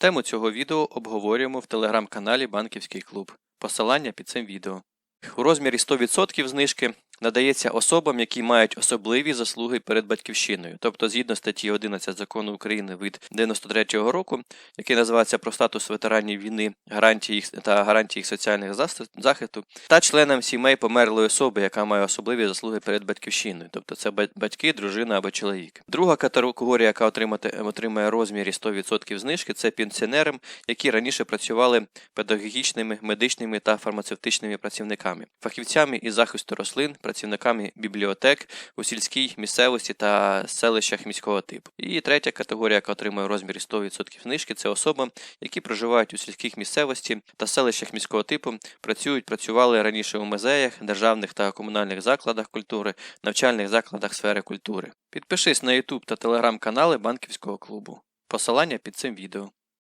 Тему цього відео обговорюємо в телеграм-каналі Банківський клуб. Посилання під цим відео. У розмірі 100% знижки надається особам, які мають особливі заслуги перед батьківщиною, тобто згідно статті 11 закону України від 93-го року, який називається про статус ветеранів війни, гарантії їх та гарантії їх соціальних захисту, та членам сімей померлої особи, яка має особливі заслуги перед батьківщиною, тобто це ба- батьки, дружина або чоловік. Друга категорія, яка отримати, отримає розмірі 100% знижки, це пенсіонерам, які раніше працювали педагогічними, медичними та фармацевтичними працівниками, фахівцями із захисту рослин, працівниками бібліотек у сільській місцевості та селищах міського типу. І третя категорія, яка отримує розмірі 100% знижки, це особи, які проживають у сільських місцевості та селищах міського типу, працюють, працювали раніше у музеях, державних та комунальних закладах культури, навчальних закладах сфери культури. Підпишись на YouTube та телеграм-канали банківського клубу. Посилання під цим відео.